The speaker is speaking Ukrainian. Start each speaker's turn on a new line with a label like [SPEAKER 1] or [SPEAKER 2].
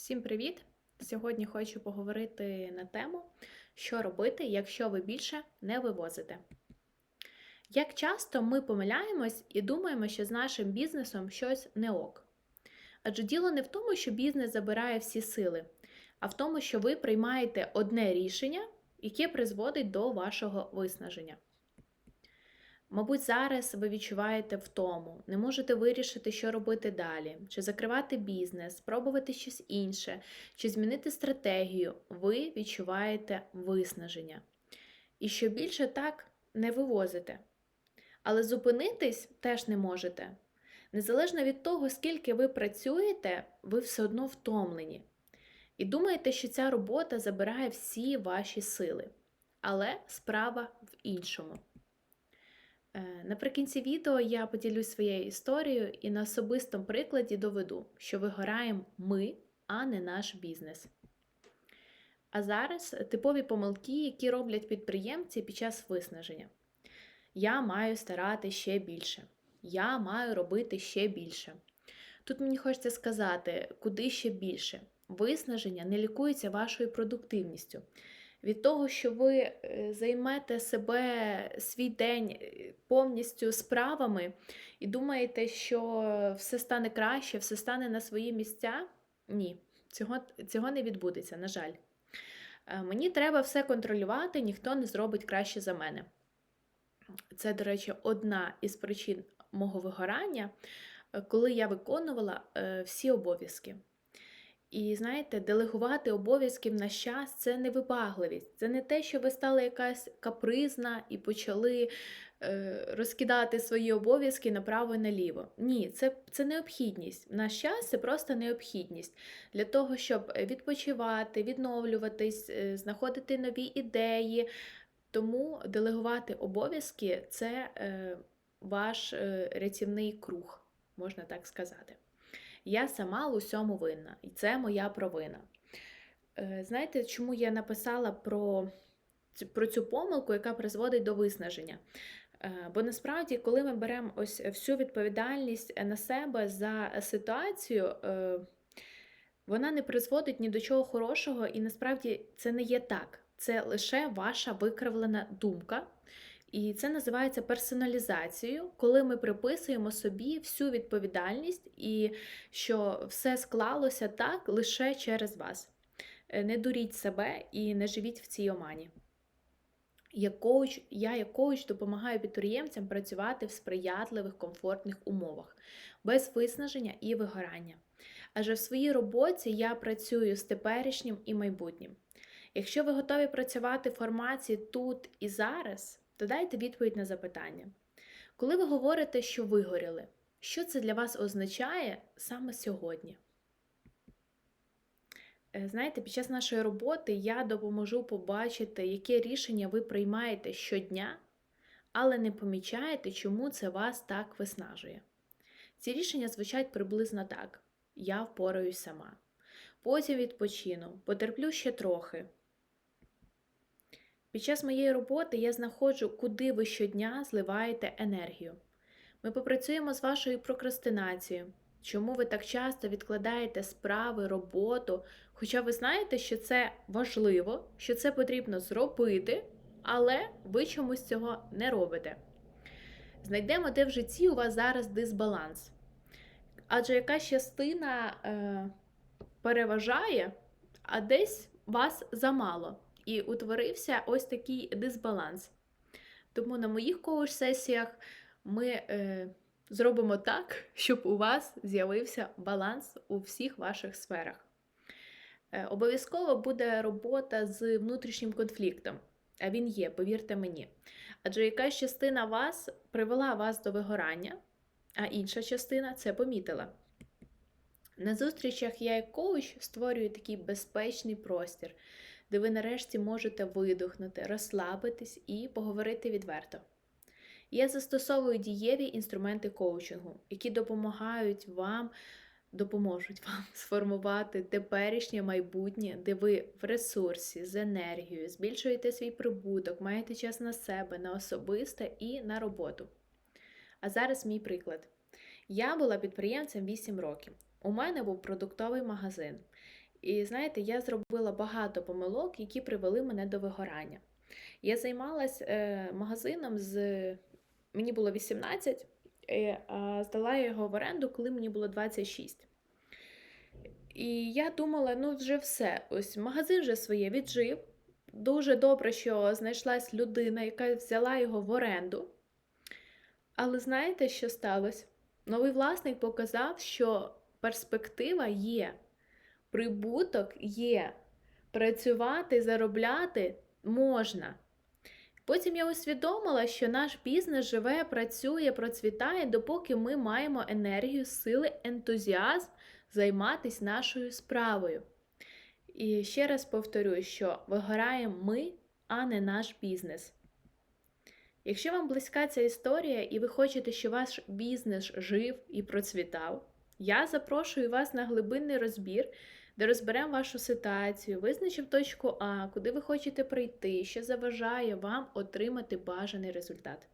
[SPEAKER 1] Всім привіт! Сьогодні хочу поговорити на тему, що робити, якщо ви більше не вивозите. Як часто ми помиляємось і думаємо, що з нашим бізнесом щось не ок. Адже діло не в тому, що бізнес забирає всі сили, а в тому, що ви приймаєте одне рішення, яке призводить до вашого виснаження. Мабуть, зараз ви відчуваєте втому, не можете вирішити, що робити далі, чи закривати бізнес, спробувати щось інше, чи змінити стратегію. Ви відчуваєте виснаження. І що більше так не вивозите. Але зупинитись теж не можете. Незалежно від того, скільки ви працюєте, ви все одно втомлені. І думаєте, що ця робота забирає всі ваші сили. Але справа в іншому. Е, Наприкінці відео я поділюсь своєю історією і на особистому прикладі доведу, що вигораємо ми, а не наш бізнес. А зараз типові помилки, які роблять підприємці під час виснаження. Я маю старати ще більше. Я маю робити ще більше. Тут мені хочеться сказати, куди ще більше. Виснаження не лікується вашою продуктивністю від того, що ви е, займете себе свій день е, повністю справами і думаєте, що все стане краще, все стане на свої місця. Ні, цього, цього не відбудеться, на жаль. Е, Мені треба все контролювати, ніхто не зробить краще за мене. Це, до речі, одна із причин мого вигорання, е, коли я виконувала е, всі обов'язки. І знаєте, делегувати обов'язків на щас це не вибагливість. Це не те, що ви стали якась капризна і почали е, розкидати свої обов'язки направо і наліво. Ні, це, це необхідність. На щас це просто необхідність для того, щоб відпочивати, відновлюватись, е, знаходити нові ідеї. Тому делегувати обов'язки це е, ваш е, рятівний круг, можна так сказати. Я сама в усьому винна, і це моя провина. Е, Знаєте, чому я написала про, про цю помилку, яка призводить до виснаження? Е, Бо насправді, коли ми беремо ось всю відповідальність на себе за ситуацію, е, вона не призводить ні до чого хорошого, і насправді це не є так. Це лише ваша викривлена думка. І це називається персоналізацією, коли ми приписуємо собі всю відповідальність і що все склалося так лише через вас. Е, Не дуріть себе і не живіть в цій омані. Як коуч, я як коуч допомагаю підприємцям працювати в сприятливих, комфортних умовах, без виснаження і вигорання. Адже в своїй роботі я працюю з теперішнім і майбутнім. Якщо ви готові працювати в формації тут і зараз, то дайте відповідь на запитання. Коли ви говорите, що вигоріли, що це для вас означає саме сьогодні? Е, Знаєте, під час нашої роботи я допоможу побачити, яке рішення ви приймаєте щодня, але не помічаєте, чому це вас так виснажує. Ці рішення звучать приблизно так: я впораюсь сама. Потім відпочину, потерплю ще трохи. Під час моєї роботи я знаходжу, куди ви щодня зливаєте енергію. Ми попрацюємо з вашою прокрастинацією. Чому ви так часто відкладаєте справи, роботу, хоча ви знаєте, що це важливо, що це потрібно зробити, але ви чомусь цього не робите. Знайдемо, де в житті у вас зараз дисбаланс. Адже якась частина е, переважає, а десь вас замало. І утворився ось такий дисбаланс. Тому на моїх коуч-сесіях ми е, зробимо так, щоб у вас з'явився баланс у всіх ваших сферах. Е, обов'язково буде робота з внутрішнім конфліктом, а він є, повірте мені. Адже якась частина вас привела вас до вигорання, а інша частина це помітила. На зустрічах я як коуч створюю такий безпечний простір, де ви нарешті можете видихнути, розслабитись і поговорити відверто. Я застосовую дієві інструменти коучингу, які допомагають вам, допоможуть вам сформувати теперішнє майбутнє, де ви в ресурсі, з енергією, збільшуєте свій прибуток, маєте час на себе, на особисте і на роботу. А зараз мій приклад. Я була підприємцем 8 років. У мене був продуктовий магазин. І знаєте, я зробила багато помилок, які привели мене до вигорання. Я займалась е, магазином з мені було 18, е, а здала його в оренду, коли мені було 26. І я думала, ну вже все, ось магазин вже своє віджив. Дуже добре, що знайшлась людина, яка взяла його в оренду. Але знаєте, що сталося? Новий власник показав, що перспектива є, прибуток є, працювати, заробляти можна. Потім я усвідомила, що наш бізнес живе, працює, процвітає, допоки ми маємо енергію, сили, ентузіазм займатися нашою справою. І ще раз повторюю, що вигораємо ми, а не наш бізнес. Якщо вам близька ця історія і ви хочете, щоб ваш бізнес жив і процвітав, я запрошую вас на глибинний розбір, де розберемо вашу ситуацію, визначимо точку А, куди ви хочете прийти, що заважає вам отримати бажаний результат.